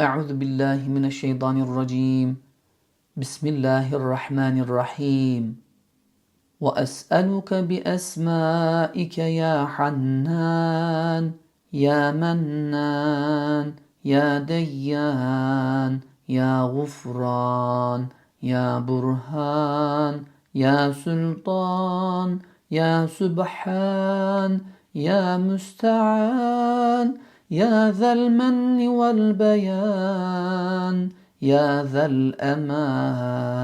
أعوذ بالله من الشيطان الرجيم. بسم الله الرحمن الرحيم. وأسألك بأسمائك يا حنان يا منان يا ديان يا غفران يا برهان يا سلطان يا سبحان يا مستعان يا ذا المن والبيان يا ذا الأمان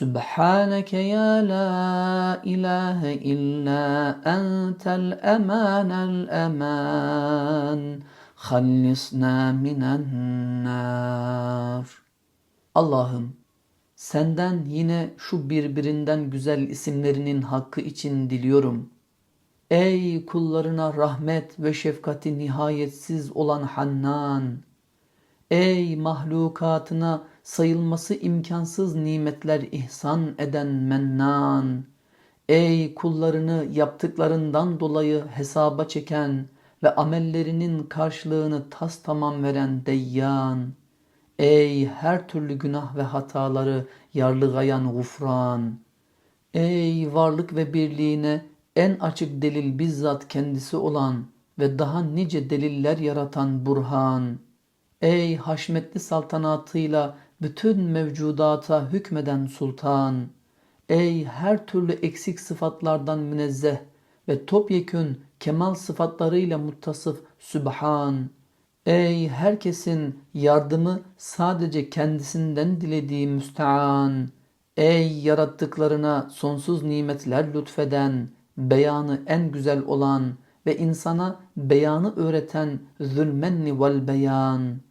سبحانك يا لا إله إلا أنت الأمان الأمان خلصنا من النار Allah'ım senden yine şu birbirinden güzel isimlerinin hakkı için diliyorum. Ey kullarına rahmet ve şefkati nihayetsiz olan Hannan! Ey mahlukatına sayılması imkansız nimetler ihsan eden Mennan! Ey kullarını yaptıklarından dolayı hesaba çeken ve amellerinin karşılığını tas tamam veren Deyyan! Ey her türlü günah ve hataları yarlıgayan gufran! Ey varlık ve birliğine en açık delil bizzat kendisi olan ve daha nice deliller yaratan Burhan! Ey haşmetli saltanatıyla bütün mevcudata hükmeden sultan! Ey her türlü eksik sıfatlardan münezzeh ve topyekün kemal sıfatlarıyla muttasıf Sübhan! Ey herkesin yardımı sadece kendisinden dilediği müstean! Ey yarattıklarına sonsuz nimetler lütfeden, beyanı en güzel olan ve insana beyanı öğreten zulmenni vel beyan!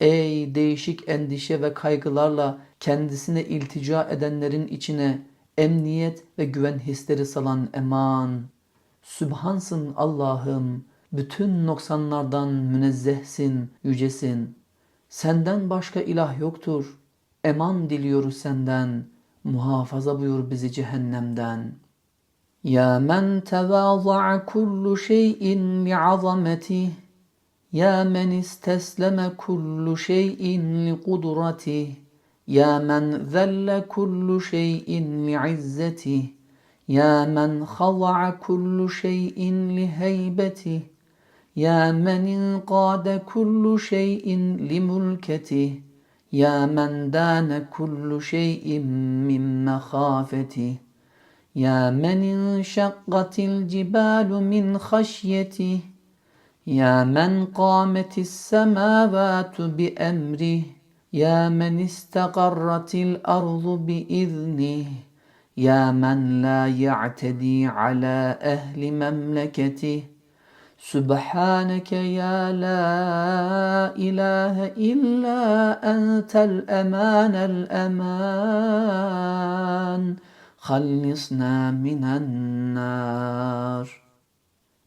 Ey değişik endişe ve kaygılarla kendisine iltica edenlerin içine emniyet ve güven hisleri salan eman! Sübhansın Allah'ım! bütün noksanlardan münezzehsin, yücesin. Senden başka ilah yoktur. Eman diliyoruz senden. Muhafaza buyur bizi cehennemden. Ya men tevaza'a kullu şeyin li'azametih. Ya men istesleme kullu şeyin li'kudratih. Ya men zelle kullu şeyin li'izzetih. Ya men khada'a kullu şeyin liheybetih. يا من انقاد كل شيء لملكته يا من دان كل شيء من مخافته يا من انشقت الجبال من خشيته يا من قامت السماوات بأمره يا من استقرت الأرض بإذنه يا من لا يعتدي على أهل مملكته. سبحانك يا لا إله إلا أنت الأمان الأمان. hallisna minen nar.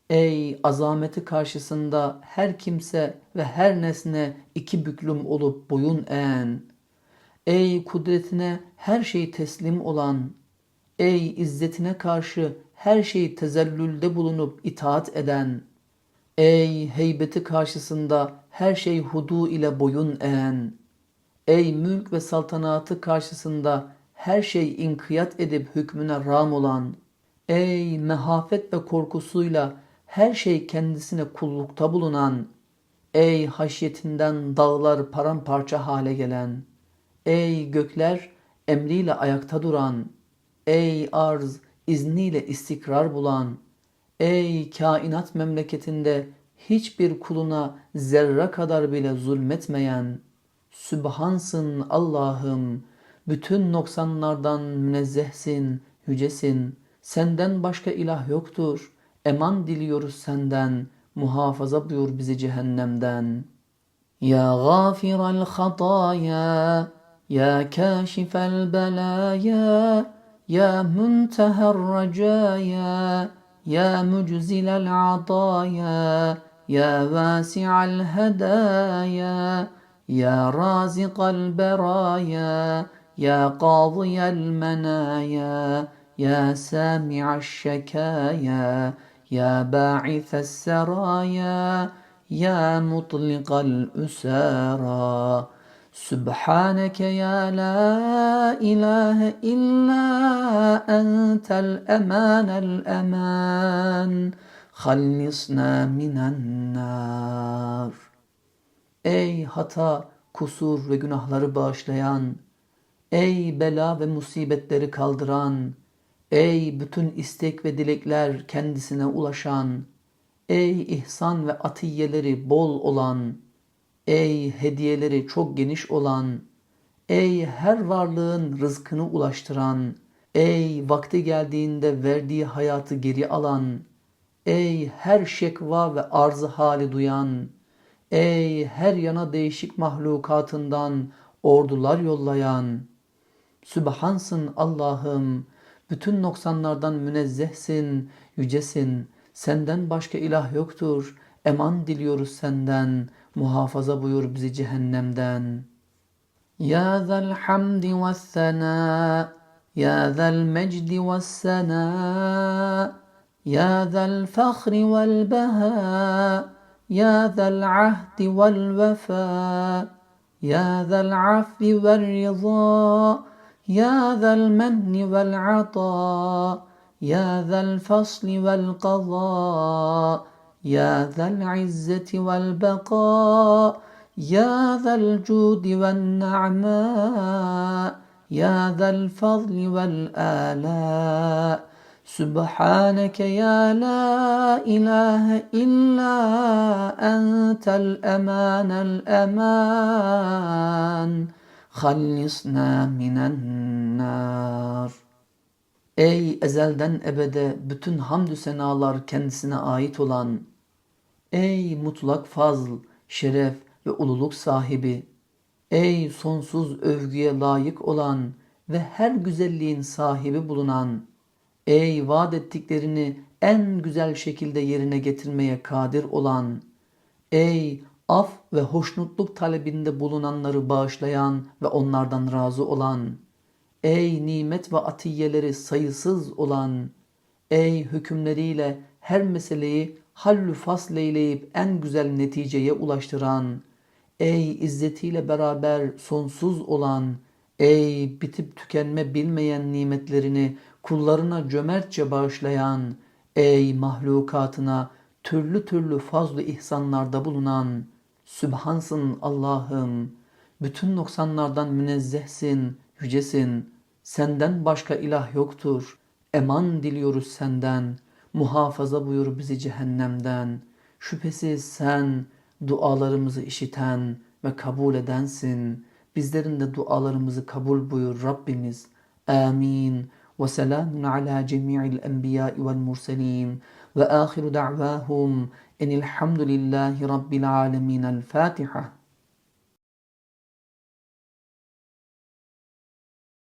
Ey azameti karşısında her kimse ve her nesne iki büklüm olup boyun eğen. Ey kudretine her şey teslim olan. Ey izzetine karşı her şey tezellülde bulunup itaat eden. Ey heybeti karşısında her şey hudu ile boyun eğen. Ey mülk ve saltanatı karşısında her şey inkiyat edip hükmüne ram olan. Ey mehafet ve korkusuyla her şey kendisine kullukta bulunan. Ey haşyetinden dağlar paramparça hale gelen. Ey gökler emriyle ayakta duran. Ey arz izniyle istikrar bulan.'' Ey kainat memleketinde hiçbir kuluna zerre kadar bile zulmetmeyen, Sübhansın Allah'ım, bütün noksanlardan münezzehsin, yücesin. Senden başka ilah yoktur. Eman diliyoruz senden. Muhafaza buyur bizi cehennemden. Ya gafiral hataya, ya kaşifel belaya, ya müntehar recaya, ya müczilel ataya, ya vasi'al hedaya, ya raziqal beraya, يا قاضي المنايا يا سامع الشكايا يا باعث السرايا يا مطلق الأسارى سبحانك يا لا إله إلا أنت الأمان الأمان خلصنا من النار Ey hata, kusur ve günahları bağışlayan, ey bela ve musibetleri kaldıran, ey bütün istek ve dilekler kendisine ulaşan, ey ihsan ve atiyeleri bol olan, ey hediyeleri çok geniş olan, ey her varlığın rızkını ulaştıran, ey vakti geldiğinde verdiği hayatı geri alan, ey her şekva ve arzı hali duyan, ey her yana değişik mahlukatından ordular yollayan, Sübhansın Allah'ım, bütün noksanlardan münezzehsin, yücesin, senden başka ilah yoktur, eman diliyoruz senden, muhafaza buyur bizi cehennemden. Ya zel hamdi ve sena, ya zel mecdi ve sena, vel beha, ya zel ahdi vel vefa, ya zel affi vel rıza, يا ذا المن والعطاء يا ذا الفصل والقضاء يا ذا العزة والبقاء يا ذا الجود والنعماء يا ذا الفضل والآلاء. سبحانك يا لا إله إلا أنت الأمان الأمان. Hallisna minen nar. Ey ezelden ebede bütün hamdü senalar kendisine ait olan, ey mutlak fazl, şeref ve ululuk sahibi, ey sonsuz övgüye layık olan ve her güzelliğin sahibi bulunan, ey vaat ettiklerini en güzel şekilde yerine getirmeye kadir olan, ey af ve hoşnutluk talebinde bulunanları bağışlayan ve onlardan razı olan, ey nimet ve atiyeleri sayısız olan, ey hükümleriyle her meseleyi hallü fasleyleyip en güzel neticeye ulaştıran, ey izzetiyle beraber sonsuz olan, ey bitip tükenme bilmeyen nimetlerini kullarına cömertçe bağışlayan, ey mahlukatına türlü türlü fazlı ihsanlarda bulunan, Sübhansın Allah'ım, bütün noksanlardan münezzehsin, yücesin. Senden başka ilah yoktur. Eman diliyoruz senden. Muhafaza buyur bizi cehennemden. Şüphesiz sen dualarımızı işiten ve kabul edensin. Bizlerin de dualarımızı kabul buyur Rabbimiz. Amin. Ve selamun ala cemi'il enbiya vel murselin. Ve ahiru da'vahum إن الحمد لله رب العالمين. الفاتحة.